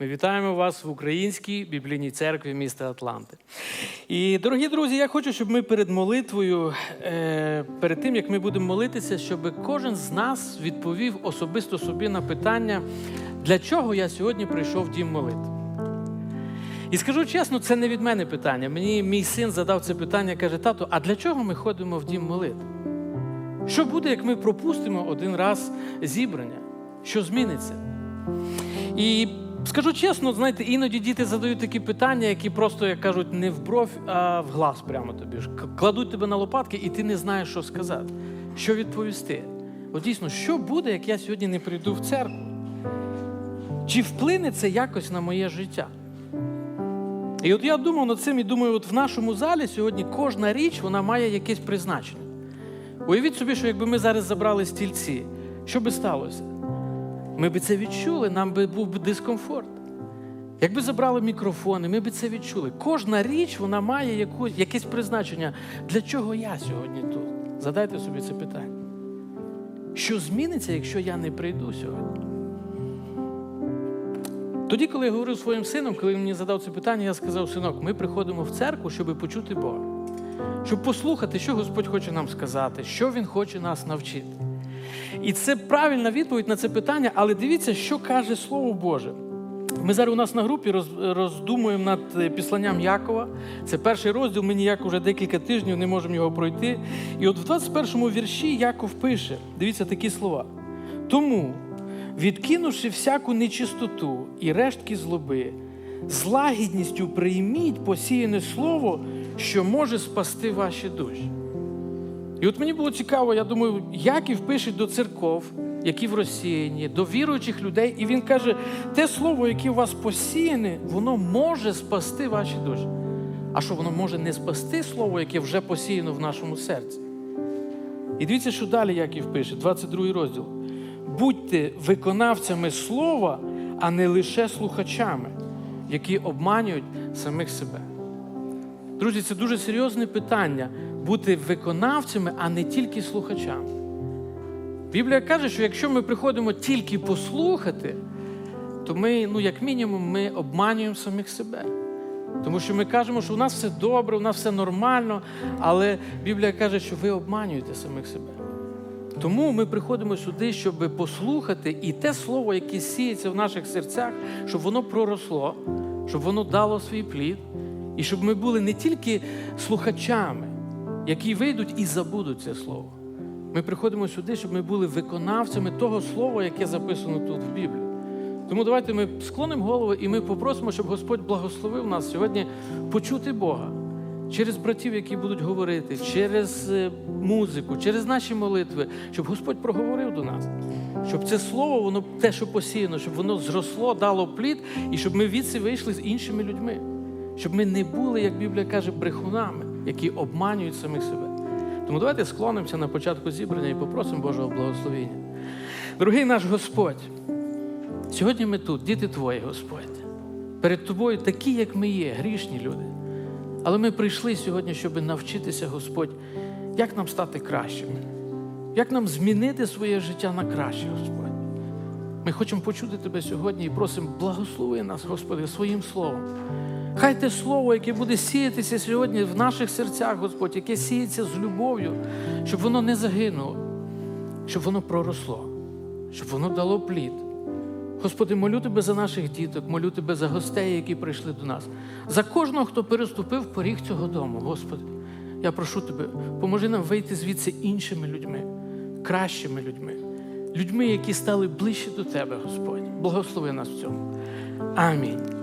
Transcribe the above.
Ми вітаємо вас в Українській біблійній церкві міста Атланти. І, дорогі друзі, я хочу, щоб ми перед молитвою, е, перед тим як ми будемо молитися, щоб кожен з нас відповів особисто собі на питання, для чого я сьогодні прийшов в дім молитви. І скажу чесно, це не від мене питання. Мені мій син задав це питання, каже: тато, а для чого ми ходимо в дім молитви? Що буде, як ми пропустимо один раз зібрання? Що зміниться? І скажу чесно, знаєте, іноді діти задають такі питання, які просто, як кажуть, не в бровь, а в глаз прямо тобі. ж. Кладуть тебе на лопатки, і ти не знаєш, що сказати, що відповісти. От дійсно, що буде, як я сьогодні не прийду в церкву? Чи вплине це якось на моє життя? І от я думав над цим і думаю, от в нашому залі сьогодні кожна річ вона має якесь призначення. Уявіть собі, що якби ми зараз забрали стільці, що би сталося? Ми би це відчули, нам би був би дискомфорт. Якби забрали мікрофони, ми би це відчули. Кожна річ вона має яку, якесь призначення. Для чого я сьогодні тут? Задайте собі це питання. Що зміниться, якщо я не прийду сьогодні? Тоді, коли я говорив своїм сином, коли він мені задав це питання, я сказав: синок, ми приходимо в церкву, щоб почути Бога, щоб послухати, що Господь хоче нам сказати, що Він хоче нас навчити. І це правильна відповідь на це питання, але дивіться, що каже Слово Боже. Ми зараз у нас на групі роздумуємо над е, післанням Якова. Це перший розділ, ми ніяк уже декілька тижнів не можемо його пройти. І от в 21 му вірші Яков пише: дивіться такі слова. Тому, відкинувши всяку нечистоту і рештки злоби, з лагідністю прийміть посіяне слово, що може спасти ваші душі. І от мені було цікаво, я думаю, Яків пише до церков, які в розсіянні, до віруючих людей, і він каже: те слово, яке у вас посіяне, воно може спасти ваші душі. А що воно може не спасти слово, яке вже посіяно в нашому серці? І дивіться, що далі Яків пише, 22 розділ. Будьте виконавцями слова, а не лише слухачами, які обманюють самих себе. Друзі, це дуже серйозне питання бути виконавцями, а не тільки слухачами. Біблія каже, що якщо ми приходимо тільки послухати, то ми, ну, як мінімум, ми обманюємо самих себе. Тому що ми кажемо, що у нас все добре, у нас все нормально, але Біблія каже, що ви обманюєте самих себе. Тому ми приходимо сюди, щоб послухати і те слово, яке сіється в наших серцях, щоб воно проросло, щоб воно дало свій плід, і щоб ми були не тільки слухачами, які вийдуть і забудуть це слово. Ми приходимо сюди, щоб ми були виконавцями того слова, яке записано тут в Біблії. Тому давайте ми склонимо голову і ми попросимо, щоб Господь благословив нас сьогодні почути Бога через братів, які будуть говорити, через е, музику, через наші молитви, щоб Господь проговорив до нас, щоб це слово, воно те, що посіяно, щоб воно зросло, дало плід, і щоб ми відси вийшли з іншими людьми, щоб ми не були, як Біблія каже, брехунами, які обманюють самих себе. Тому давайте склонимося на початку зібрання і попросимо Божого благословення. Дорогий наш Господь, сьогодні ми тут, діти Твої, Господь, перед Тобою такі, як ми є, грішні люди. Але ми прийшли сьогодні, щоб навчитися, Господь, як нам стати кращими, як нам змінити своє життя на краще, Господь. Ми хочемо почути Тебе сьогодні і просимо, благослови нас, Господи, своїм словом. Хай те слово, яке буде сіятися сьогодні в наших серцях, Господь, яке сіється з любов'ю, щоб воно не загинуло, щоб воно проросло, щоб воно дало плід. Господи, молю Тебе за наших діток, молю Тебе за гостей, які прийшли до нас, за кожного, хто переступив поріг цього дому, Господи. Я прошу Тебе, поможи нам вийти звідси іншими людьми, кращими людьми, людьми, які стали ближче до Тебе, Господь. Благослови нас в цьому. Амінь.